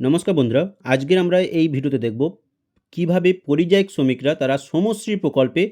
নমস্কার বন্ধুরা, আজকের আমরা এই ভিডিওতে দেখব কীভাবে পরিযায়ী শ্রমিকরা তারা সমশ্রী প্রকল্পে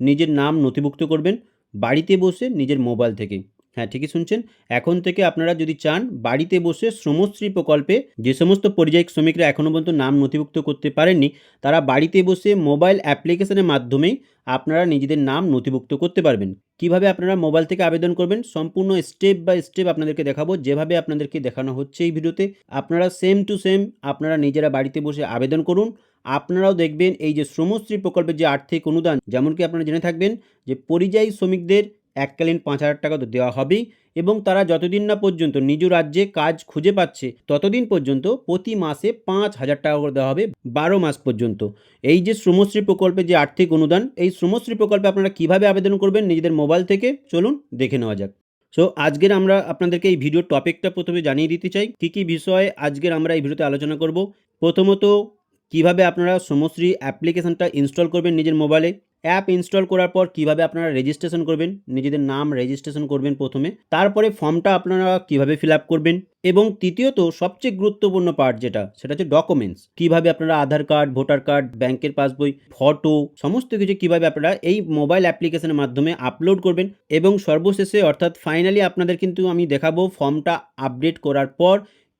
নিজের নাম নথিভুক্ত করবেন, বাড়িতে বসে নিজের মোবাইল থেকে। হ্যাঁ ঠিকই শুনছেন। এখন থেকে আপনারা যদি চান, বাড়িতে বসে শ্রমশ্রী প্রকল্পে যে সমস্ত পরিযায়ী শ্রমিকরা এখনও পর্যন্ত নাম নথিভুক্ত করতে পারেননি, তারা বাড়িতে বসে মোবাইল অ্যাপ্লিকেশনের মাধ্যমেই আপনারা নিজেদের নাম নথিভুক্ত করতে পারবেন। কীভাবে আপনারা মোবাইল থেকে আবেদন করবেন, সম্পূর্ণ স্টেপ বাই স্টেপ আপনাদেরকে দেখাবো। যেভাবে আপনাদেরকে দেখানো হচ্ছে এই ভিডিওতে, আপনারা সেম টু সেম আপনারা নিজেরা বাড়িতে বসে আবেদন করুন। আপনারাও দেখবেন এই যে শ্রমশ্রী প্রকল্পের যে আর্থিক অনুদান যেমন কি আপনারা জেনে থাকবেন যে পরিযায়ী শ্রমিকদের এককালীন পাঁচ হাজার টাকা তো দেওয়া হবেই এবং তারা যতদিন না পর্যন্ত নিজ রাজ্যে কাজ খুঁজে পাচ্ছে, ততদিন পর্যন্ত প্রতি মাসে পাঁচ হাজার টাকা করে দেওয়া হবে বারো মাস পর্যন্ত। এই যে শ্রমশ্রী প্রকল্পে যে আর্থিক অনুদান, এই শ্রমশ্রী প্রকল্পে আপনারা কীভাবে আবেদন করবেন নিজেদের মোবাইল থেকে? চলুন দেখে নেওয়া যাক। সো আজকের আমরা আপনাদেরকে এই ভিডিওর টপিকটা প্রথমে জানিয়ে দিতে চাই, কী কী বিষয়ে আজকের আমরা এই ভিডিওতে আলোচনা করব? প্রথমত, কীভাবে আপনারা শ্রমশ্রী অ্যাপ্লিকেশনটা ইনস্টল করবেন নিজের মোবাইলে? অ্যাপ ইনস্টল করার পর কীভাবে আপনারা রেজিস্ট্রেশন করবেন, নিজেদের নাম রেজিস্ট্রেশন করবেন প্রথমে, তারপরে ফর্মটা আপনারা কীভাবে ফিল আপ করবেন, এবং তৃতীয়ত সবচেয়ে গুরুত্বপূর্ণ পার্ট যেটা, সেটা হচ্ছে ডকুমেন্টস কীভাবে আপনারা আধার কার্ড ভোটার কার্ড ব্যাংকের পাসবই ফটো সমস্ত কিছু কীভাবে আপনারা এই মোবাইল অ্যাপ্লিকেশনের মাধ্যমে আপলোড করবেন, এবং সর্বশেষে অর্থাৎ ফাইনালি আপনাদের কিন্তু আমি দেখাবো ফর্মটা আপডেট করার পর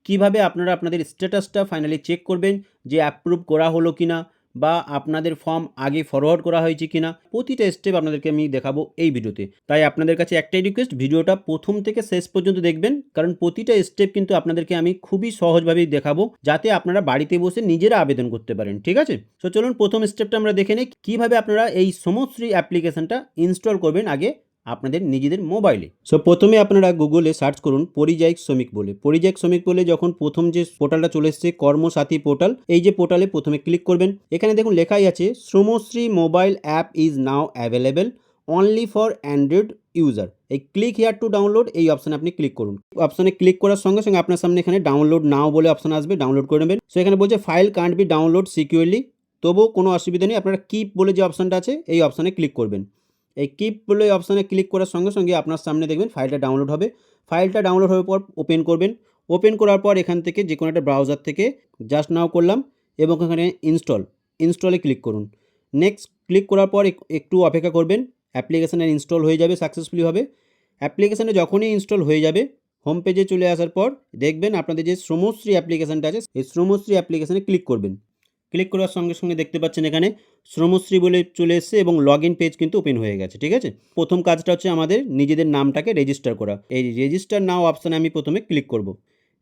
কীভাবে আপনারা আপনাদের স্ট্যাটাসটা ফাইনালি চেক করবেন, যে অ্যাপ্রুভ করা হলো কিনা বা আপনাদের ফর্ম আগে ফরওয়ার্ড করা হয়েছে কিনা, প্রতিটা স্টেপ আপনাদেরকে আমি দেখাবো এই ভিডিওতে। তাই আপনাদের কাছে একটাই রিকোয়েস্ট ভিডিওটা প্রথম থেকে শেষ পর্যন্ত দেখবেন, কারণ প্রতিটা স্টেপ কিন্তু আপনাদেরকে আমি খুবই সহজভাবেই দেখাবো, যাতে আপনারা বাড়িতে বসে নিজেরা আবেদন করতে পারেন, ঠিক আছে? তো চলুন প্রথম স্টেপটা আমরা দেখে নিই, কীভাবে আপনারা এই সমশ্রী অ্যাপ্লিকেশনটা ইনস্টল করবেন আগে আপনাদের নিজেদের মোবাইলে। সো প্রথমে আপনারা গুগলে সার্চ করুন পরিযায়ী শ্রমিক বলে। পরিযায়ী শ্রমিক বলে যখন প্রথম যে পোর্টালটা চলে এসছে, কর্মসাথী পোর্টাল, এই যে পোর্টালে প্রথমে ক্লিক করবেন। এখানে দেখুন লেখাই আছে, Shramashree mobile app is now available only for Android user. এই ক্লিক হেয়ার টু ডাউনলোড, এই অপশানে আপনি ক্লিক করুন। অপশানে ক্লিক করার সঙ্গে সঙ্গে আপনার সামনে এখানে ডাউনলোড নাও বলে অপশান আসবে, ডাউনলোড করে নেবেন। সো এখানে বলছে file can't be download securely তবুও কোনো অসুবিধা নেই, আপনারা কিপ বলে যে অপশানটা আছে, এই অপশানে ক্লিক করবেন। এই কিপ বলে অপশানে ক্লিক করার সঙ্গে সঙ্গে আপনার সামনে দেখবেন ফাইলটা ডাউনলোড হবে। ফাইলটা ডাউনলোড হওয়ার পর ওপেন করবেন। ওপেন করার পর এখান থেকে যে কোনো একটা ব্রাউজার থেকে জাস্ট নাও করলাম এবং এখানে ইনস্টল ইনস্টলে ক্লিক করুন। নেক্সট ক্লিক করার পর এক- একটু অপেক্ষা করবেন। অ্যাপ্লিকেশানে ইনস্টল হয়ে যাবে সাকসেসফুলি হবে। অ্যাপ্লিকেশানে যখনই ইনস্টল হয়ে যাবে হোম পেজে চলে আসার পর দেখবেন আপনাদের যে শ্রমশ্রী অ্যাপ্লিকেশানটা আছে, এই শ্রমশ্রী অ্যাপ্লিকেশানে ক্লিক করবেন। ক্লিক করার সঙ্গে সঙ্গে দেখতে পাচ্ছেন এখানে শ্রমশ্রী বলে চলে এসেছে এবং লগ ইন পেজ কিন্তু ওপেন হয়ে গেছে, ঠিক আছে? প্রথম কাজটা হচ্ছে আমাদের নিজেদের নামটাকে রেজিস্টার করা। এই রেজিস্টার নাও অপশানে আমি প্রথমে ক্লিক করব।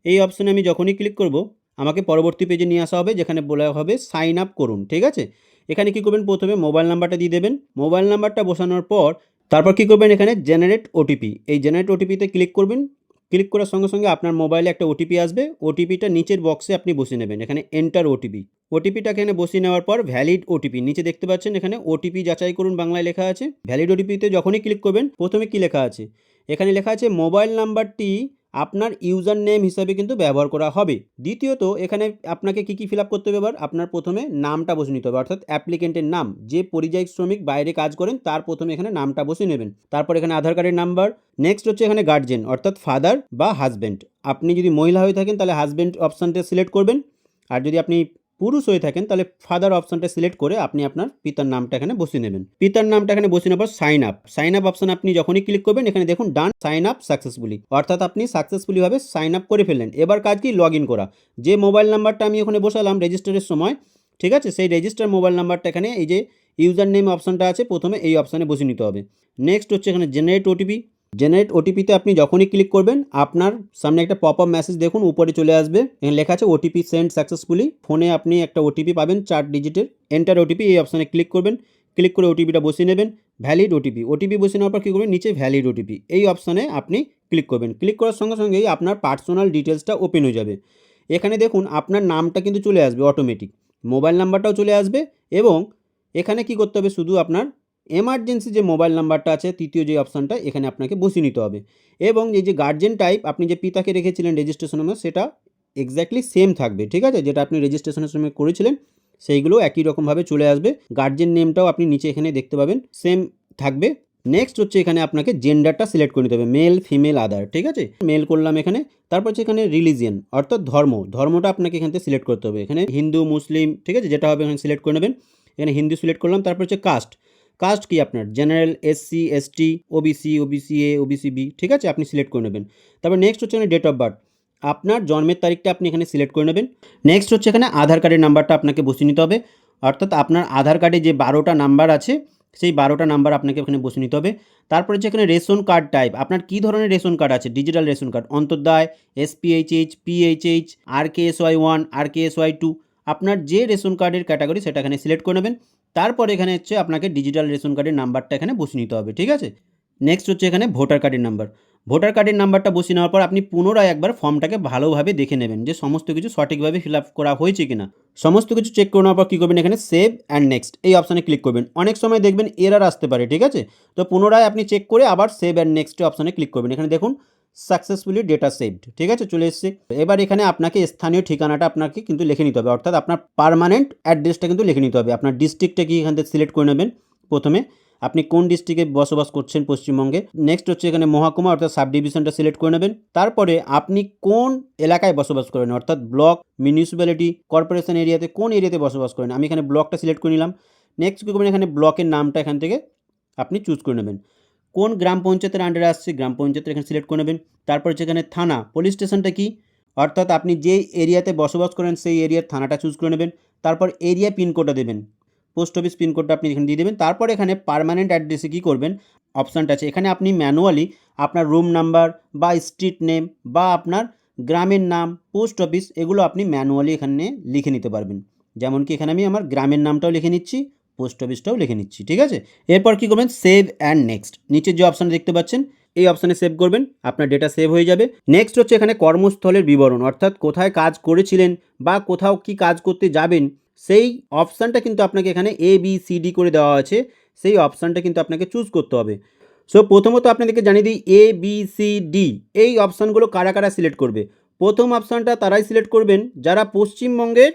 এই অপশানে আমি যখনই ক্লিক করব, আমাকে পরবর্তী পেজে নিয়ে আসা হবে, যেখানে বলা হবে সাইন আপ করুন, ঠিক আছে? এখানে কি করবেন? প্রথমে মোবাইল নাম্বারটা দিয়ে দেবেন। মোবাইল নাম্বারটা বসানোর পর, তারপর কি করবেন? এখানে জেনারেট ওটিপি এই জেনারেট ওটিপিতে ক্লিক করবেন। ক্লিক করার সঙ্গে সঙ্গে আপনার মোবাইলে একটা ওটিপি আসবে। ওটিপিটা নিচের বক্সে আপনি বসিয়ে নেবেন। এখানে এন্টার ওটিপি ওটিপিটা এখানে বসিয়ে নেওয়ার পর ভ্যালিড ওটিপি নিচে দেখতে পাচ্ছেন এখানে ওটিপি যাচাই করুন বাংলায় লেখা আছে। ভ্যালিড ওটিপিতে যখনই ক্লিক করবেন, প্রথমে কি লেখা আছে? এখানে লেখা আছে মোবাইল নাম্বারটি আপনার ইউজার নেম হিসাবে কিন্তু ব্যবহার করা হবে। দ্বিতীয়ত, এখানে আপনাকে কি কি ফিল করতে হবে এবার? আপনার প্রথমে নামটা বসে নিতে হবে, অর্থাৎ অ্যাপ্লিকেন্টের নাম। যে পরিযায়ী শ্রমিক বাইরে কাজ করেন, তার প্রথমে এখানে নামটা বসে নেবেন। তারপর এখানে আধার কার্ডের নাম্বার। নেক্সট হচ্ছে এখানে গার্জেন, অর্থাৎ ফাদার বা হাজব্যান্ড আপনি যদি মহিলা হয়ে থাকেন, তাহলে হাজব্যান্ড অপশানটা সিলেক্ট করবেন। আর যদি আপনি পুরুষ হয়ে থাকেন, তাহলে ফাদার অপশনটা সিলেক্ট করে আপনি আপনার পিতার নামটা এখানে বসিয়ে নেবেন। পিতার নামটা এখানে বসিয়ে পর sign up sign up option আপনি যখনই ক্লিক করবেন, এখানে দেখুন ডান সাইন আপ সাকসেসফুলি অর্থাৎ আপনি সাকসেসফুলি ভাবে সাইন আপ করে ফেললেন। এবার কাজ কি? লগ ইন করা। যে মোবাইল নাম্বারটা আমি ওখানে বসালাম রেজিস্টারের সময়, ঠিক আছে? সেই রেজিস্টার মোবাইল নাম্বারটা এখানে এই যে ইউজার নেম অপশনটা আছে, প্রথমে এই অপশানে বসিয়ে নিতে হবে। নেক্সট হচ্ছে এখানে জেনারেট ওটিপি জেনারেট ওটিপিতে আপনি যখনই ক্লিক করবেন, আপনার সামনে একটা পপ আপ মেসেজ দেখুন, উপরে চলে আসবে। এখানে লেখা আছে ওটিপি সেন্ড সাকসেসফুলি ফোনে আপনি একটা ওটিপি পাবেন, চার ডিজিটের এন্টার ওটিপি এই অপশানে ক্লিক করবেন। ক্লিক করে ওটিপিটা বসিয়ে নেবেন ভ্যালিড ওটিপি ওটিপি বসিয়ে নেওয়ার পর কী করবেন? নিচে ভ্যালিড ওটিপি এই অপশানে আপনি ক্লিক করবেন। ক্লিক করার সঙ্গে সঙ্গেই আপনার পার্সোনাল ডিটেলসটা ওপেন হয়ে যাবে। এখানে দেখুন, আপনার নামটা কিন্তু চলে আসবে অটোমেটিক মোবাইল নাম্বারটাও চলে আসবে এবং এখানে কি করতে হবে? শুধু আপনার এমার্জেন্সি যে মোবাইল নাম্বারটা আছে, তৃতীয় যে অপশানটা এখানে আপনাকে বসিয়ে নিতে হবে। এবং এই যে গার্জেন টাইপ আপনি যে পিতাকে রেখেছিলেন রেজিস্ট্রেশন নাম্বার সেটা এক্স্যাক্টলি সেম থাকবে, ঠিক আছে? যেটা আপনি রেজিস্ট্রেশনের সময় করেছিলেন, সেইগুলো একই রকমভাবে চলে আসবে। গার্জেন নেমটাও আপনি নিচে এখানে দেখতে পাবেন সেম থাকবে। নেক্সট হচ্ছে এখানে আপনাকে জেন্ডারটা সিলেক্ট করে নিতে হবে মেল ফিমেল আদার ঠিক আছে? মেল করলাম এখানে, তারপর হচ্ছে এখানে রিলিজিয়ান অর্থাৎ ধর্ম। ধর্মটা আপনাকে এখান থেকে সিলেক্ট করতে হবে। এখানে হিন্দু, মুসলিম, ঠিক আছে? যেটা হবে এখানে সিলেক্ট করে নেবেন। এখানে হিন্দু সিলেক্ট করলাম, তারপর হচ্ছে কাস্ট কাস্ট কি আপনার? General, SC, ST, OBC OBC A OBC B ঠিক আছে? আপনি সিলেক্ট করে নেবেন। তারপর নেক্সট হচ্ছে ডেট অফ বার্থ আপনার জন্মের তারিখটা আপনি এখানে সিলেক্ট করে নেবেন। নেক্সট হচ্ছে এখানে আধার কার্ডের নাম্বারটা আপনাকে বসিয়ে নিতে হবে। অর্থাৎ আপনার আধার কার্ডে যে বারোটা নাম্বার আছে, সেই বারোটা নাম্বার আপনাকে এখানে বসে নিতে হবে। তারপরে হচ্ছে এখানে রেশন কার্ড টাইপ আপনার কী ধরনের রেশন কার্ড আছে? Digital ration card Antyodaya SPHH PHH R K S Y one R K S Y two আপনার যে রেশন কার্ডের ক্যাটাগরি সেটা এখানে সিলেক্ট করে নেবেন। তারপর এখানে হচ্ছে আপনাকে ডিজিটাল রেশন কার্ডের নাম্বারটা এখানে বসে নিতে হবে, ঠিক আছে? নেক্সট হচ্ছে এখানে ভোটার কার্ডের নাম্বার ভোটার কার্ডের নাম্বারটা বসিয়ে নেওয়ার পর আপনি পুনরায় একবার ফর্মটাকে ভালোভাবে দেখে নেবেন যে সমস্ত কিছু সঠিকভাবে ফিল আপ করা হয়েছে কিনা। সমস্ত কিছু চেক করে নেওয়ার পর কী করবেন এখানে সেভ অ্যান্ড নেক্সট এই অপশানে ক্লিক করবেন। অনেক সময় দেখবেন এরার আসতে পারে, ঠিক আছে? তো পুনরায় আপনি চেক করে আবার সেভ অ্যান্ড নেক্সট অপশানে ক্লিক করবেন। এখানে দেখুন সাকসেসফুলি ডেটা সেভড ঠিক আছে? চলে এসছে। এবার এখানে আপনাকে স্থানীয় ঠিকানাটা আপনাকে কিন্তু লিখে নিতে হবে। অর্থাৎ আপনার পার্মানেন্ট অ্যাড্রেসটা কিন্তু লিখে নিতে হবে। আপনার ডিস্ট্রিক্টটা কি এখান থেকে সিলেক্ট করে নেবেন প্রথমে। আপনি কোন ডিস্ট্রিক্টে বসবাস করছেন পশ্চিমবঙ্গে? নেক্সট হচ্ছে এখানে মহাকুমা, অর্থাৎ সাব ডিভিশনটা সিলেক্ট করে নেবেন। তারপরে আপনি কোন এলাকায় বসবাস করেন? অর্থাৎ ব্লক মিউনিসিপ্যালিটি কর্পোরেশন এরিয়াতে কোন এরিয়াতে বসবাস করেন? আমি এখানে ব্লকটা সিলেক্ট করে নিলাম। নেক্সট কী করবেন? এখানে ব্লকের নামটা এখান থেকে আপনি চুজ করে নেবেন। কোন গ্রাম পঞ্চায়েতের আন্ডারে আসছে, গ্রাম পঞ্চায়েতের এখানে সিলেক্ট করে নেবেন। তারপর এখানে থানা পুলিশ স্টেশনটা কি? অর্থাৎ আপনি যে এরিয়াতে বসবাস করেন, সেই এরিয়ার থানাটা চুজ করে নেবেন। তারপর এরিয়া পিনকোডটা দেবেন। পোস্ট অফিস পিনকোডটা আপনি এখানে দিয়ে দেবেন। তারপর এখানে পার্মানেন্ট অ্যাড্রেসে কী করবেন? অপশানটা আছে। এখানে আপনি ম্যানুয়ালি আপনার রুম নাম্বার বা স্ট্রিট নেম বা আপনার গ্রামের নাম পোস্ট অফিস এগুলো আপনি ম্যানুয়ালি এখানে লিখে নিতে পারবেন। যেমন কি এখানে আমি আমার গ্রামের নামটাও লিখে নিচ্ছি। পোস্ট অফিসটাও লিখে নিচ্ছি, ঠিক আছে? এরপর কী করবেন? সেভ অ্যান্ড নেক্সট নিচের যে অপশান দেখতে পাচ্ছেন, এই অপশানে সেভ করবেন, আপনার ডেটা সেভ হয়ে যাবে। নেক্সট হচ্ছে এখানে কর্মস্থলের বিবরণ, অর্থাৎ কোথায় কাজ করেছিলেন বা কোথাও কি কাজ করতে যাবেন, সেই অপশানটা কিন্তু আপনাকে এখানে এ বি সি ডি করে দেওয়া আছে। সেই অপশানটা কিন্তু আপনাকে চুজ করতে হবে। সো প্রথমত আপনাদেরকে জানিয়ে দিই এ বি সি ডি এই অপশানগুলো কারা কারা সিলেক্ট করবে? প্রথম অপশানটা তারাই সিলেক্ট করবেন, যারা পশ্চিমবঙ্গের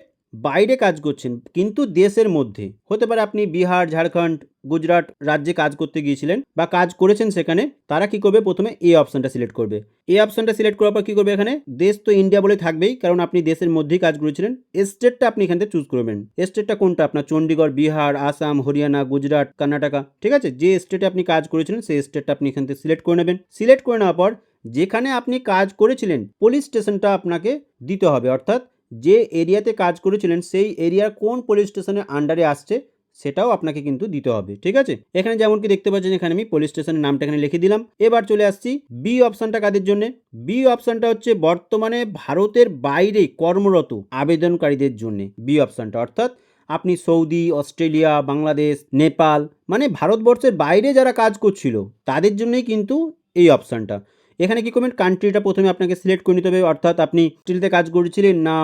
বাইরে কাজ করছেন, কিন্তু দেশের মধ্যে। হতে পারে আপনি বিহার, ঝাড়খণ্ড, গুজরাট রাজ্যে কাজ করতে গিয়েছিলেন বা কাজ করেছেন সেখানে, তারা কি করবে? প্রথমে এ অপশানটা সিলেক্ট করবে। এই অপশানটা সিলেক্ট করার পর কী করবে এখানে? দেশ তো ইন্ডিয়া বলে থাকবেই, কারণ আপনি দেশের মধ্যেই কাজ করেছিলেন। স্টেটটা আপনি এখান থেকে চুজ করবেন স্টেটটা কোনটা? আপনার চণ্ডীগড়, বিহার, আসাম, হরিয়ানা, গুজরাট, কর্ণাটকা। ঠিক আছে? যে স্টেটে আপনি কাজ করেছিলেন, সেই স্টেটটা আপনি এখান থেকে সিলেক্ট করে নেবেন। সিলেক্ট করে নেওয়ার পর যেখানে আপনি কাজ করেছিলেন, পুলিশ স্টেশনটা আপনাকে দিতে হবে। অর্থাৎ যে এরিয়াতে কাজ করেছিলেন, সেই এরিয়ার কোন পুলিশ স্টেশনের আন্ডারে আসছে, সেটাও আপনাকে কিন্তু দিতে হবে, ঠিক আছে? এখানে যেমন কি দেখতে পাচ্ছেন, এখানে আমি পুলিশ স্টেশনের নামটা এখানে লিখে দিলাম। এবার চলে আসছি বি অপশানটা কাদের জন্য? বি অপশানটা হচ্ছে বর্তমানে ভারতের বাইরে কর্মরত আবেদনকারীদের জন্য বি অপশানটা অর্থাৎ আপনি সৌদি, অস্ট্রেলিয়া, বাংলাদেশ, নেপাল মানে ভারতবর্ষের বাইরে যারা কাজ করছিল, তাদের জন্যই কিন্তু এই অপশানটা এখানে কি করবেন কান্ট্রিটা প্রথমে আপনাকে সিলেক্ট করে নিতে হবে। অর্থাৎ আপনি স্টিলতে কাজ করেছিলেন, না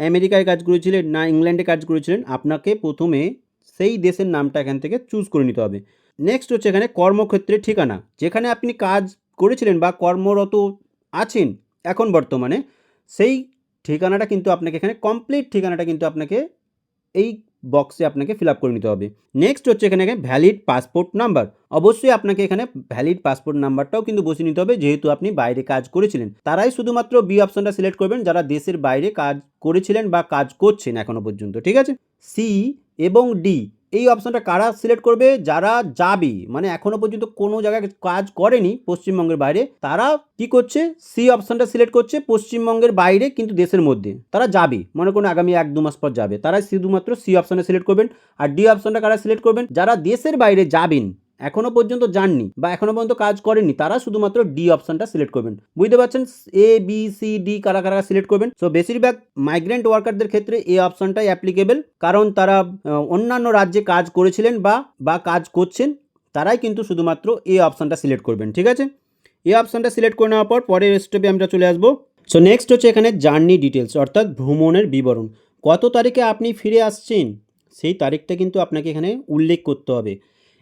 আমেরিকায় কাজ করেছিলেন, না ইংল্যান্ডে কাজ করেছিলেন, আপনাকে প্রথমে সেই দেশের নামটা এখান থেকে চুজ করে নিতে হবে। নেক্সট হচ্ছে এখানে কর্মক্ষেত্রের ঠিকানা। যেখানে আপনি কাজ করেছিলেন বা কর্মরত আছেন এখন বর্তমানে, সেই ঠিকানাটা কিন্তু আপনাকে এখানে কমপ্লিট ঠিকানাটা কিন্তু আপনাকে এই বক্সে আপনাকে ফিল আপ করে নিতে হবে। নেক্সট হচ্ছে এখানে ভ্যালিড পাসপোর্ট নাম্বার অবশ্যই আপনাকে এখানে ভ্যালিড পাসপোর্ট নাম্বারটাও কিন্তু বসিয়ে নিতে হবে, যেহেতু আপনি বাইরে কাজ করেছিলেন। তারাই শুধুমাত্র বি অপশনটা সিলেক্ট করবেন, যারা দেশের বাইরে কাজ করেছিলেন বা কাজ করছেন এখনও পর্যন্ত, ঠিক আছে? সি এবং ডি এই অপশানটা কারা সিলেক্ট করবে? যারা যাবে মানে এখনও পর্যন্ত কোনো জায়গায় কাজ করেনি পশ্চিমবঙ্গের বাইরে, তারা কি করছে? সি অপশানটা সিলেক্ট করছে পশ্চিমবঙ্গের বাইরে, কিন্তু দেশের মধ্যে। তারা যাবে, মনে করুন আগামী এক দু মাস পর যাবে। তারা শুধুমাত্র সি অপশানটা সিলেক্ট করবেন। আর ডি অপশানটা কারা সিলেক্ট করবেন? যারা দেশের বাইরে যাবেন এখনও পর্যন্ত যাননি বা এখনও পর্যন্ত কাজ করেননি, তারা শুধুমাত্র ডি অপশনটা সিলেক্ট করবেন। বুঝতে পারছেন? এ বি সি ডি কারা কারা সিলেক্ট করবেন? সো বেশিরভাগ মাইগ্রেন্ট ওয়ার্কারদের ক্ষেত্রে এই অপশনটাই অ্যাপ্লিকেবল কারণ তারা অন্যান্য রাজ্যে কাজ করেছিলেন বা বা কাজ করছেন, তারাই কিন্তু শুধুমাত্র এই অপশনটা সিলেক্ট করবেন, ঠিক আছে? এই অপশনটা সিলেক্ট করে নেওয়ার পর পরের স্টেপে আমরা চলে আসব। সো নেক্সট হচ্ছে এখানে জার্নি ডিটেলস অর্থাৎ ভ্রমণের বিবরণ। কত তারিখে আপনি ফিরে আসছেন? সেই তারিখটা কিন্তু আপনাকে এখানে উল্লেখ করতে হবে।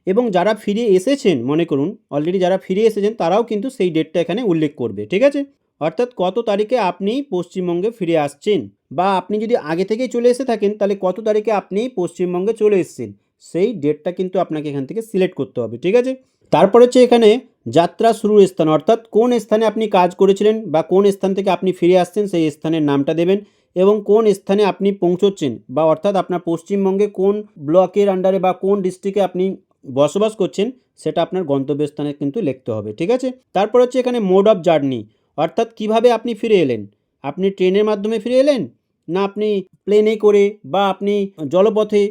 এবং যারা ফিরে এসেছেন, মনে করুন অলরেডি যারা ফিরে এসেছেন, তারাও কিন্তু সেই ডেটটা এখানে উল্লেখ করবে, ঠিক আছে? অর্থাৎ কত তারিখে আপনি পশ্চিমবঙ্গে ফিরে আসছেন বা আপনি যদি আগে থেকেই চলে এসে থাকেন, তাহলে কত তারিখে আপনি পশ্চিমবঙ্গে চলে এসেছেন? সেই ডেটটা কিন্তু আপনাকে এখান থেকে সিলেক্ট করতে হবে, ঠিক আছে? তারপর হচ্ছে এখানে যাত্রা শুরুর স্থান, অর্থাৎ কোন স্থানে আপনি কাজ করেছিলেন বা কোন স্থান থেকে আপনি ফিরে আসছেন, সেই স্থানের নামটা দেবেন এবং কোন স্থানে আপনি পৌঁছচ্ছেন বা অর্থাৎ আপনার পশ্চিমবঙ্গে কোন ব্লকের আন্ডারে বা কোন ডিস্ট্রিক্টে আপনি বসবাস করছেন, সেটা আপনার গন্তব্যস্থানে কিন্তু লিখতে হবে, ঠিক আছে? তারপর হচ্ছে এখানে মোড অফ জার্নি অর্থাৎ কীভাবে আপনি ফিরে এলেন? আপনি ট্রেনের মাধ্যমে ফিরে এলেন? না আপনি প্লেনে করে বা আপনি জলপথে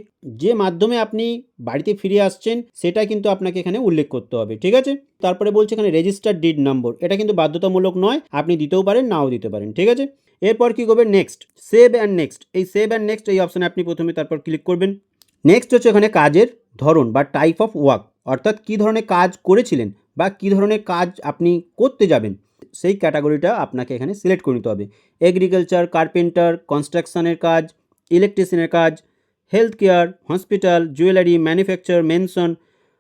যে মাধ্যমে আপনি বাড়িতে ফিরে আসছেন সেটা কিন্তু আপনাকে এখানে উল্লেখ করতে হবে, ঠিক আছে? তারপরে বলছে এখানে রেজিস্টার ডিড নম্বর এটা কিন্তু বাধ্যতামূলক নয়, আপনি দিতেও পারেন, নাও দিতে পারেন, ঠিক আছে? এরপর কি করবেন? নেক্সট সেভ অ্যান্ড নেক্সট এই সেভ অ্যান্ড নেক্সট এই অপশানে আপনি প্রথমে তারপর ক্লিক করবেন। নেক্সট হচ্ছে এখানে কাজের ধরন বা টাইপ অফ ওয়ার্ক অর্থাৎ কী ধরনের কাজ করেছিলেন বা কী ধরনের কাজ আপনি করতে যাবেন, সেই ক্যাটাগরিটা আপনাকে এখানে সিলেক্ট করে নিতে হবে। এগ্রিকালচার কার্পেন্টার কনস্ট্রাকশনের কাজ ইলেকট্রিশিয়ানের কাজ health care hospital jewellery manufacture mention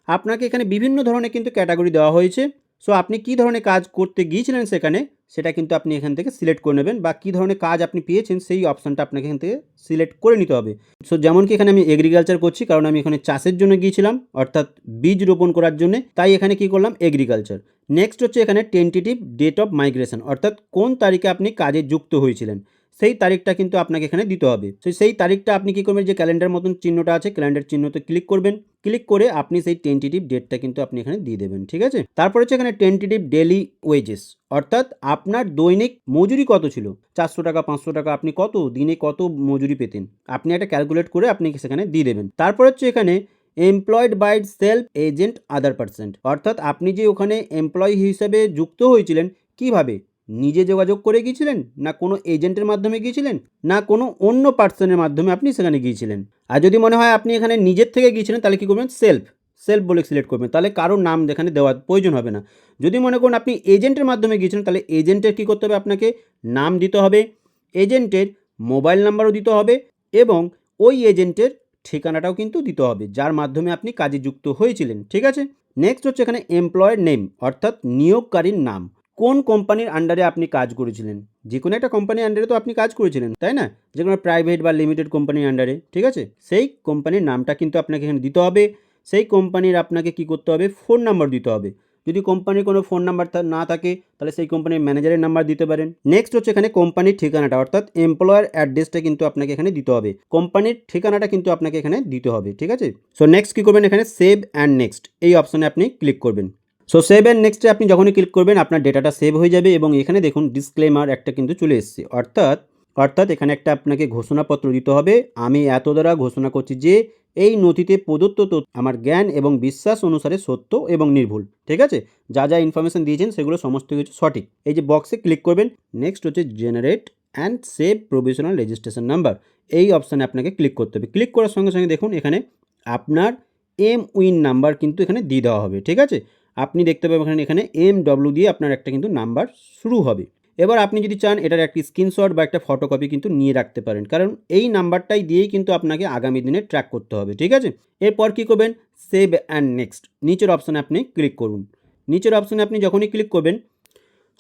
আপনাকে এখানে বিভিন্ন ধরনের কিন্তু ক্যাটাগরি দেওয়া হয়েছে। সো আপনি কী ধরনের কাজ করতে গিয়েছিলেন সেখানে? সেটা কিন্তু আপনি এখান থেকে সিলেক্ট করে নেবেন বা কী ধরনের কাজ আপনি পেয়েছেন সেই অপশানটা আপনাকে এখান থেকে সিলেক্ট করে নিতে হবে। সো যেমন কি এখানে আমি এগ্রিকালচার করছি, কারণ আমি এখানে চাষের জন্য গিয়েছিলাম, অর্থাৎ বীজ রোপণ করার জন্য। তাই এখানে কি করলাম? এগ্রিকালচার নেক্সট হচ্ছে এখানে টেন্টেটিভ ডেট অফ মাইগ্রেশন অর্থাৎ কোন তারিখে আপনি কাজে যুক্ত হয়েছিলেন। সেই তারিখটা কিন্তু আপনাকে এখানে দিতে হবে। তো সেই তারিখটা আপনি কী করবেন? যে ক্যালেন্ডার মতন চিহ্নটা আছে ক্যালেন্ডার চিহ্নতে ক্লিক করবেন। ক্লিক করে আপনি সেই টেন্টেটিভ ডেটটা কিন্তু আপনি এখানে দিয়ে দেবেন, ঠিক আছে? তারপর হচ্ছে এখানে টেন্টেটিভ ডেলি ওয়েজেস অর্থাৎ আপনার দৈনিক মজুরি কত ছিল? চারশো টাকা, পাঁচশো টাকা, আপনি কত? দিনে কত মজুরি পেতেন? আপনি একটা ক্যালকুলেট করে আপনি সেখানে দিয়ে দেবেন। তারপর হচ্ছে এখানে employed by self agent other percent অর্থাৎ আপনি যে ওখানে এমপ্লয়ি হিসেবে যুক্ত হয়েছিলেন, কীভাবে? নিজে যোগাযোগ করে গিয়েছিলেন? না কোনো এজেন্টের মাধ্যমে গিয়েছিলেন? না কোনো অন্য পার্সনের মাধ্যমে আপনি সেখানে গিয়েছিলেন? আর যদি মনে হয় আপনি এখানে নিজের থেকে গিয়েছিলেন, তাহলে কী করবেন? সেলফ। সেলফ বলে সিলেক্ট করবেন। তাহলে কারোর নাম এখানে দেওয়ার প্রয়োজন হবে না। যদি মনে করুন আপনি এজেন্টের মাধ্যমে গিয়েছিলেন, তাহলে এজেন্টের কী করতে হবে আপনাকে? নাম দিতে হবে, এজেন্টের মোবাইল নাম্বারও দিতে হবে এবং ওই এজেন্টের ঠিকানাটাও কিন্তু দিতে হবে, যার মাধ্যমে আপনি কাজে যুক্ত হয়েছিলেন। ঠিক আছে? নেক্সট হচ্ছে এখানে এমপ্লয়ের নেম অর্থাৎ নিয়োগকারীর নাম। কোন কোম্পানির আন্ডারে আপনি কাজ করেছিলেন? যে কোনো একটা কোম্পানির আন্ডারে তো আপনি কাজ করেছিলেন, তাই না? যে কোনো প্রাইভেট বা লিমিটেড কোম্পানির আন্ডারে ঠিক আছে? সেই কোম্পানির নামটা কিন্তু আপনাকে এখানে দিতে হবে। সেই কোম্পানির আপনাকে কি করতে হবে? ফোন নাম্বার দিতে হবে। যদি কোম্পানির কোনো ফোন নাম্বার না থাকে, তাহলে সেই কোম্পানির ম্যানেজারের নাম্বার দিতে পারেন। নেক্সট হচ্ছে এখানে কোম্পানির ঠিকানাটা, অর্থাৎ এমপ্লয়ার অ্যাড্রেসটা কিন্তু আপনাকে এখানে দিতে হবে। কোম্পানির ঠিকানাটা কিন্তু আপনাকে এখানে দিতে হবে, ঠিক আছে? সো নেক্সট কী করবেন এখানে? সেভ অ্যান্ড নেক্সট এই অপশানে আপনি ক্লিক করবেন। সো সেভ অ্যান্ড নেক্সটে আপনি যখনই ক্লিক করবেন, আপনার ডেটাটা সেভ হয়ে যাবে এবং এখানে দেখুন ডিসক্লেমার একটা কিন্তু চলে এসছে। অর্থাৎ অর্থাৎ এখানে একটা আপনাকে ঘোষণাপত্র দিতে হবে। আমি এত দ্বারা ঘোষণা করছি যে এই নথিতে প্রদত্ত তথ্য আমার জ্ঞান এবং বিশ্বাস অনুসারে সত্য এবং নির্ভুল। ঠিক আছে? যা যা ইনফরমেশন দিয়েছেন সেগুলো সমস্ত কিছু সঠিক। এই যে বক্সে ক্লিক করবেন নেক্সট হচ্ছে generate and save provisional registration number এই অপশানে আপনাকে ক্লিক করতে হবে। ক্লিক করার সঙ্গে সঙ্গে দেখুন এখানে আপনার এম উইন নাম্বার কিন্তু এখানে দিয়ে দেওয়া হবে। ঠিক আছে? আপনি দেখতে পাবেন এখানে এখানে এম ডব্লিউ দিয়ে আপনার একটা কিন্তু নাম্বার শুরু হবে। এবার আপনি যদি চান এটার একটি স্ক্রিনশট বা একটা ফটোকপি কিন্তু নিয়ে রাখতে পারেন, কারণ এই নাম্বারটাই দিয়েই কিন্তু আপনাকে আগামী দিনে ট্র্যাক করতে হবে, ঠিক আছে? এরপর কী করবেন? সেভ অ্যান্ড নেক্সট নিচের অপশানে আপনি ক্লিক করুন। নিচের অপশানে আপনি যখনই ক্লিক করবেন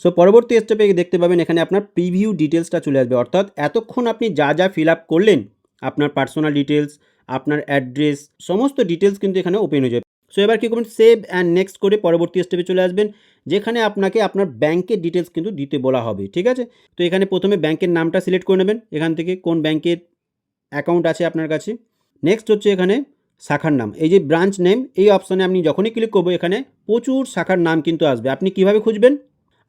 সো পরবর্তী স্টেপে দেখতে পাবেন এখানে আপনার প্রিভিউ ডিটেলসটা চলে আসবে, অর্থাৎ এতক্ষণ আপনি যা যা ফিল আপ করলেন, আপনার পার্সোনাল ডিটেলস আপনার অ্যাড্রেস সমস্ত ডিটেলস কিন্তু এখানে ওপেন হয়ে যাবে। সো এবার কী করবেন? সেভ অ্যান্ড নেক্সট করে পরবর্তী স্টেপে চলে আসবেন, যেখানে আপনাকে আপনার ব্যাংকের ডিটেলস কিন্তু দিতে বলা হবে, ঠিক আছে? তো এখানে প্রথমে ব্যাংকের নামটা সিলেক্ট করে নেবেন, এখান থেকে কোন ব্যাংকের অ্যাকাউন্ট আছে আপনার কাছে। নেক্সট হচ্ছে এখানে শাখার নাম, এই যে ব্রাঞ্চ নেম এই অপশানে আপনি যখনই ক্লিক করব, এখানে প্রচুর শাখার নাম কিন্তু আসবে। আপনি কীভাবে খুঁজবেন?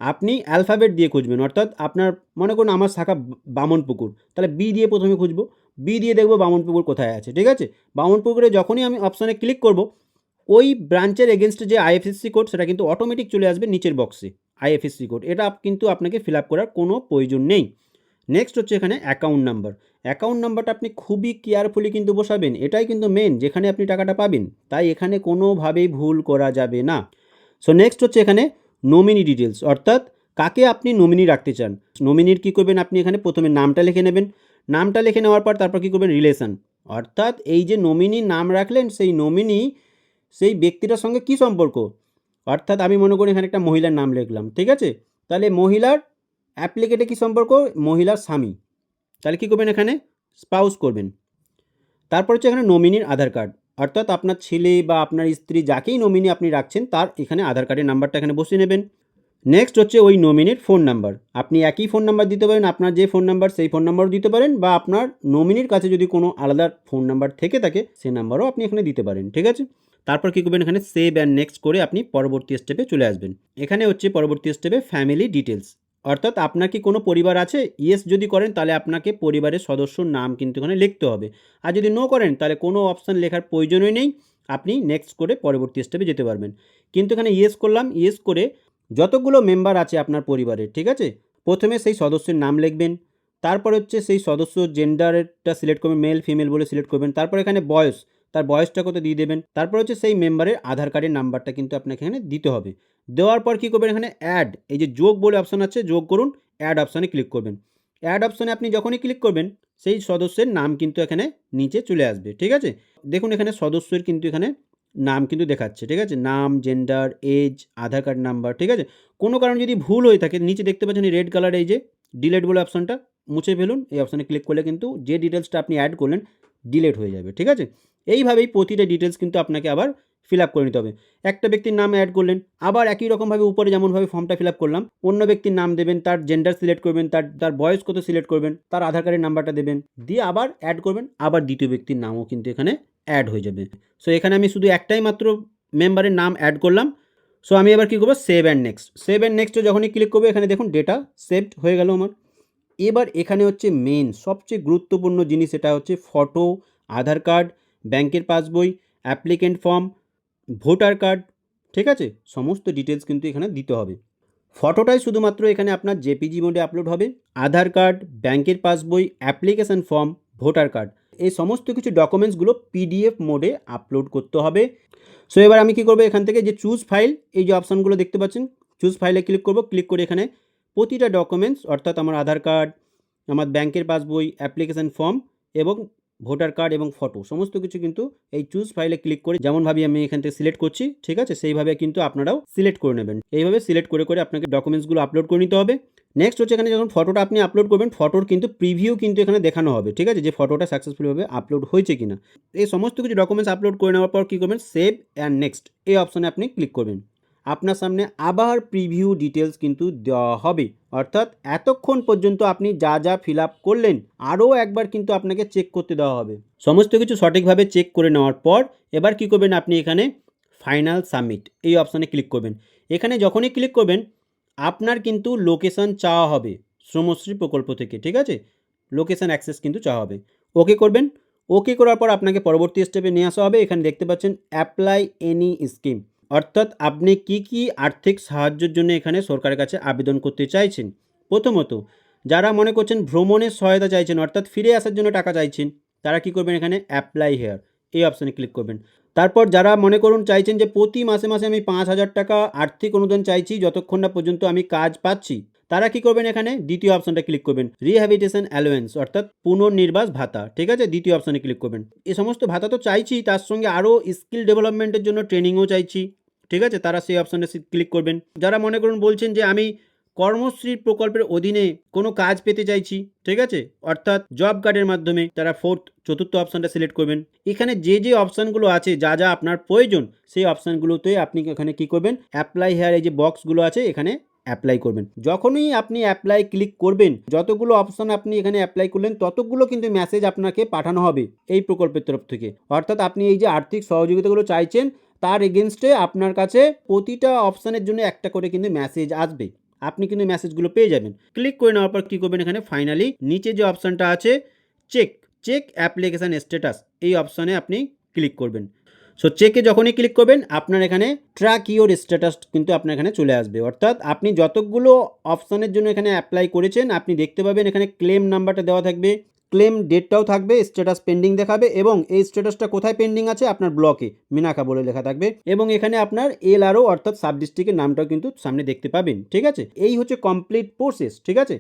আপনি অ্যালফাবেট দিয়ে খুঁজবেন, অর্থাৎ আপনার মনে করুন আমার শাখা বামনপুকুর, তাহলে বি দিয়ে প্রথমে খুঁজবো বি দিয়ে দেখব বামনপুকুর কোথায় আছে, ঠিক আছে? বামনপুকুরে যখনই আমি অপশানে ক্লিক করব ওই ব্রাঞ্চের এগেনস্টে যে আইএফএসসি কোড সেটা কিন্তু অটোমেটিক চলে আসবে নিচের বক্সে আইএফএসসি কোড এটা কিন্তু আপনাকে ফিল আপ করার কোনো প্রয়োজন নেই। নেক্সট হচ্ছে এখানে অ্যাকাউন্ট নাম্বার অ্যাকাউন্ট নাম্বারটা আপনি খুবই কেয়ারফুলি কিন্তু বসাবেন। এটাই কিন্তু মেন যেখানে আপনি টাকাটা পাবেন। তাই এখানে কোনোভাবেই ভুল করা যাবে না। সো নেক্সট হচ্ছে এখানে নমিনি ডিটেলস অর্থাৎ কাকে আপনি নমিনি রাখতে চান? নমিনির কী করবেন? আপনি এখানে প্রথমে নামটা লিখে নেবেন। নামটা লিখে নেওয়ার পর তারপর কী করবেন? রিলেশন অর্থাৎ এই যে নমিনি নাম রাখলেন, সেই নমিনি সেই ব্যক্তিটার সঙ্গে কি সম্পর্ক? অর্থাৎ আমি মনে করি এখানে একটা মহিলার নাম লিখলাম, ঠিক আছে? তাহলে মহিলার অ্যাপ্লিকেটে কী সম্পর্ক? মহিলার স্বামী। তাহলে কী করবেন এখানে? স্পাউস করবেন। তারপর হচ্ছে এখানে নমিনির আধার কার্ড। অর্থাৎ আপনার ছেলে বা আপনার স্ত্রী যাকেই নমিনি আপনি রাখছেন, তার এখানে আধার কার্ডের নাম্বারটা এখানে বসিয়ে নেবেন। নেক্সট হচ্ছে ওই নমিনির ফোন নাম্বার আপনি একই ফোন নাম্বার দিতে পারেন, আপনার যে ফোন নাম্বার সেই ফোন নাম্বারও দিতে পারেন বা আপনার নমিনির কাছে যদি কোনো আলাদা ফোন নাম্বার থেকে থাকে সেই নাম্বারও আপনি এখানে দিতে পারেন, ঠিক আছে? তারপর কী করবেন এখানে সেভ অ্যান্ড নেক্সট করে আপনি পরবর্তী স্টেপে চলে আসবেন। এখানে হচ্ছে পরবর্তী স্টেপে ফ্যামিলি ডিটেলস অর্থাৎ আপনার কি কোনো পরিবার আছে? ইয়েস যদি করেন তাহলে আপনাকে পরিবারের সদস্যর নাম কিন্তু এখানে লিখতে হবে। আর যদি নো করেন তাহলে কোনো অপশান লেখার প্রয়োজনই নেই। আপনি নেক্সট করে পরবর্তী স্টেপে যেতে পারবেন। কিন্তু এখানে ইয়েস করলাম ইয়েস করে যতগুলো মেম্বার আছে আপনার পরিবারের, ঠিক আছে? প্রথমে সেই সদস্যের নাম লিখবেন। তারপর হচ্ছে সেই সদস্য জেন্ডারটা সিলেক্ট করবেন মেল ফিমেল বলে সিলেক্ট করবেন। তারপর এখানে বয়স। তার বয়সটা কত দিয়ে দেবেন? তারপর হচ্ছে সেই মেম্বারের আধার কার্ডের নাম্বারটা কিন্তু আপনাকে এখানে দিতে হবে। দেওয়ার পর কী করবেন? এখানে অ্যাড এই যে যোগ বলে অপশান আছে, যোগ করুন অ্যাড অপশানে ক্লিক করবেন। অ্যাড অপশানে আপনি যখনই ক্লিক করবেন, সেই সদস্যের নাম কিন্তু এখানে নিচে চলে আসবে, ঠিক আছে? দেখুন এখানে সদস্যের কিন্তু এখানে নাম কিন্তু দেখাচ্ছে, ঠিক আছে? নাম gender age Aadhaar card number ঠিক আছে? কোনো কারণে যদি ভুল হয়ে থাকে, নিচে দেখতে পাচ্ছেন এই রেড কালার এই যে ডিলেট বলে অপশানটা মুছে ফেলুন, এই অপশানে ক্লিক করলে কিন্তু যে ডিটেলসটা আপনি অ্যাড করলেন ডিলেট হয়ে যাবে, ঠিক আছে? এইভাবেই প্রতিটা ডিটেলস কিন্তু আপনাকে আবার ফিল আপ করে নিতে হবে। একটা ব্যক্তির নাম অ্যাড করলেন, আবার একই রকমভাবে উপরে যেমনভাবে ফর্মটা ফিল আপ করলাম, অন্য ব্যক্তির নাম দেবেন, তার জেন্ডার সিলেক্ট করবেন, তার তার বয়স কত সিলেক্ট করবেন, তার আধার কার্ডের নাম্বারটা দেবেন, দিয়ে আবার অ্যাড করবেন, আবার দ্বিতীয় ব্যক্তির নামও কিন্তু এখানে অ্যাড হয়ে যাবে। সো এখানে আমি শুধু একটাই মাত্র মেম্বারের নাম অ্যাড করলাম। সো আমি এবার কী করব? Save and next save and নেক্সটে যখনই ক্লিক করব, এখানে দেখুন ডেটা সেভড হয়ে গেল আমার। এবার এখানে হচ্ছে মেন সবচেয়ে গুরুত্বপূর্ণ জিনিস এটা হচ্ছে ফটো আধার কার্ড ব্যাংকের passbook, applicant form, voter card, ঠিক আছে? সমস্ত ডিটেলস কিন্তু এখানে দিতে হবে। ফটোটাই শুধুমাত্র এখানে আপনার জেপিজি মোডে আপলোড হবে। আধার কার্ড, ব্যাংকের passbook application form voter card. এই সমস্ত কিছু ডকুমেন্টসগুলো পিডিএফ মোডে আপলোড করতে হবে। সো এবার আমি কী করব এখান থেকে? যে চুজ ফাইল এই যে অপশানগুলো দেখতে পাচ্ছেন চুজ ফাইলে ক্লিক করব। ক্লিক করে এখানে প্রতিটা ডকুমেন্টস অর্থাৎ আমার আধার কার্ড, আমার ব্যাংকের পাসবই অ্যাপ্লিকেশন ফর্ম এবং ভোটার কার্ড এবং ফটো, সমস্ত কিছু কিন্তু এই চুজ ফাইলে ক্লিক করে যেমনভাবে আমি এখান থেকে সিলেক্ট করছি, ঠিক আছে? সেইভাবে কিন্তু আপনারাও সিলেক্ট করে নেবেন। এইভাবে সিলেক্ট করে করে আপনাকে ডকুমেন্টসগুলো আপলোড করে নিতে হবে। নেক্সট হচ্ছে এখানে যখন ফটোটা আপনি আপলোড করবেন ফটোর কিন্তু প্রিভিউ কিন্তু এখানে দেখানো হবে, ঠিক আছে? যে ফটোটা সাকসেসফুলভাবে আপলোড হয়েছে কিনা। এই সমস্ত কিছু ডকুমেন্টস আপলোড করে নেওয়ার পর কী করবেন? সেভ অ্যান্ড নেক্সট এই অপশানে আপনি ক্লিক করবেন। আপনার সামনে আবার প্রিভিউ ডিটেলস কিন্তু দেওয়া হবে। অর্থাৎ এতক্ষণ পর্যন্ত আপনি যা যা ফিল আপ করলেন, আরও একবার কিন্তু আপনাকে চেক করতে দেওয়া হবে। সমস্ত কিছু সঠিকভাবে চেক করে নেওয়ার পর, এবার কি করবেন আপনি এখানে ফাইনাল সাবমিট, এই অপশানে ক্লিক করবেন। এখানে যখনই ক্লিক করবেন, আপনার কিন্তু লোকেশান চাওয়া হবে শ্রমশ্রী প্রকল্প থেকে, ঠিক আছে? লোকেশান অ্যাক্সেস কিন্তু চাওয়া হবে। ওকে করবেন। ওকে করার পর আপনাকে পরবর্তী স্টেপে নিয়ে আসা হবে। এখানে দেখতে পাচ্ছেন, অ্যাপ্লাই এনি স্কিম। অর্থাৎ আপনি কি কি আর্থিক সাহায্যের জন্য এখানে সরকারের কাছে আবেদন করতে চাইছেন? প্রথমত, যারা মনে করছেন ভ্রমণের সহায়তা চাইছেন, অর্থাৎ ফিরে আসার জন্য টাকা চাইছেন, তারা কি করবেন এখানে? অ্যাপ্লাই হেয়ার এই অপশানে ক্লিক করবেন। তারপর যারা মনে করুন চাইছেন যে প্রতি মাসে মাসে আমি পাঁচ হাজার টাকা আর্থিক অনুদান চাইছি, যতক্ষণ না পর্যন্ত আমি কাজ পাচ্ছি, তারা কি করবেন এখানে? দ্বিতীয় অপশনটা ক্লিক করবেন। রিহ্যাবিটেশন অ্যালোয়েন্স অর্থাৎ পুনর্নির্বাস ভাতা। ঠিক আছে? দ্বিতীয় অপশনে ক্লিক করবেন। এই সমস্ত ভাতা তো চাইছি, তার সঙ্গে আরও স্কিল ডেভেলপমেন্টের জন্য ট্রেনিংও চাইছি। ঠিক আছে? তারা সেই অপশানে ক্লিক করবেন। যারা মনে করুন বলছেন যে আমি কর্মশ্রী প্রকল্পের অধীনে কোনো কাজ পেতে চাইছি, ঠিক আছে? অর্থাৎ জব কার্ডের মাধ্যমে তারা ফোর্থ চতুর্থ অপশানটা সিলেক্ট করবেন। এখানে যে যে অপশানগুলো আছে, যা যা আপনার প্রয়োজন, সেই অপশানগুলোতে আপনি এখানে কি করবেন? অ্যাপ্লাই হেয়ার এই যে বক্সগুলো আছে, এখানে অ্যাপ্লাই করবেন। যখনই আপনি অ্যাপ্লাই ক্লিক করবেন, যতগুলো অপশন আপনি এখানে অ্যাপ্লাই করলেন, ততগুলো কিন্তু মেসেজ আপনাকে পাঠানো হবে এই প্রকল্পের তরফ থেকে। অর্থাৎ আপনি এই যে আর্থিক সহযোগিতাগুলো চাইছেন তার এগেনস্টে আপনার কাছে প্রতিটা অপশানের জন্য একটা করে কিন্তু মেসেজ আসবে। আপনি কিন্তু মেসেজগুলো পেয়ে যাবেন। ক্লিক করে নেওয়ার পর কী করবেন এখানে? ফাইনালি নিচে যে অপশানটা আছে চেক চেক অ্যাপ্লিকেশান স্ট্যাটাস এই অপশানে আপনি ক্লিক করবেন। সো চেকে যখনই ক্লিক করবেন, আপনার এখানে ট্র্যাক ইওর স্ট্যাটাস কিন্তু আপনার এখানে চলে আসবে। অর্থাৎ আপনি যতগুলো অপশানের জন্য এখানে অ্যাপ্লাই করেছেন, আপনি দেখতে পাবেন এখানে ক্লেম নাম্বারটা দেওয়া থাকবে। ক্লেম ডেটটাও থাকবে, স্ট্যাটাস পেন্ডিং দেখাবে এবং এই স্ট্যাটাসটা কোথায় পেন্ডিং আছে আপনার ব্লকে, মিনাকা বলে লেখা থাকবে এবং এখানে আপনার এল আরও অর্থাৎ সাব ডিস্ট্রিক্টের নামটাও কিন্তু সামনে দেখতে পাবেন, ঠিক আছে? এই হচ্ছে কমপ্লিট প্রসেস ঠিক আছে?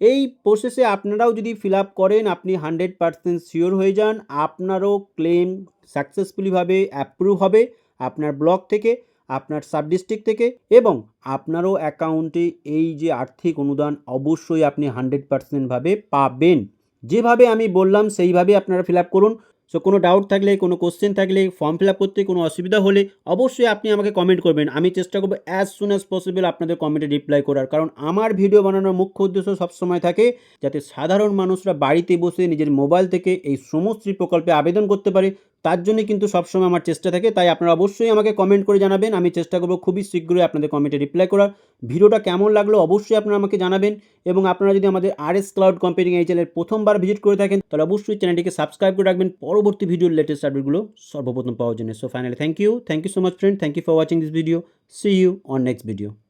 এই প্রসেসে আপনারাও যদি ফিল আপ করেন, আপনি হান্ড্রেড পার্সেন্ট শিওর হয়ে যান, আপনারও ক্লেম সাকসেসফুলিভাবে অ্যাপ্রুভ হবে আপনার ব্লক থেকে, আপনার সাব ডিস্ট্রিক্ট থেকে এবং আপনারও অ্যাকাউন্টে এই যে আর্থিক অনুদান অবশ্যই আপনি হান্ড্রেড পার্সেন্টভাবে পাবেন। যেভাবে আমি বললাম, সেইভাবে আপনারা ফিল করুন। সো কোনো ডাউট থাকলে, কোনো কোশ্চেন থাকলে ফর্ম ফিল করতে কোনো অসুবিধা হলে অবশ্যই আপনি আমাকে কমেন্ট করবেন। আমি চেষ্টা করব অ্যাজ সুন অ্যাজ পসিবল আপনাদের কমেন্টে রিপ্লাই করার। কারণ আমার ভিডিও বানানোর মুখ্য উদ্দেশ্য সবসময় থাকে যাতে সাধারণ মানুষরা বাড়িতে বসে নিজের মোবাইল থেকে এই সমস্ত প্রকল্পে আবেদন করতে পারে। তার জন্য কিন্তু সবসময় আমার চেষ্টা থাকে, তাই আপনারা অবশ্যই আমাকে কমেন্ট করে জানাবেন। আমি চেষ্টা করব খুবই শীঘ্রই আপনাদের কমেন্টে রিপ্লাই করার। ভিডিওটা কেমন লাগল অবশ্যই আপনারা আমাকে জানাবেন এবং আপনারা যদি আমাদের আর এস ক্লাউড কম্পিউটিং এই চ্যানেল প্রথমবার ভিজিট করে থাকেন, তাহলে অবশ্যই চ্যানেলটিকে সাবস্ক্রাইব করে রাখবেন। পরবর্তী ভিডিওর লেটেস্ট আপডেটগুলো সর্বপ্রথম পাওয়ার জন্য। So finally thank you thank you so much friend thank you for watching this video see you on next video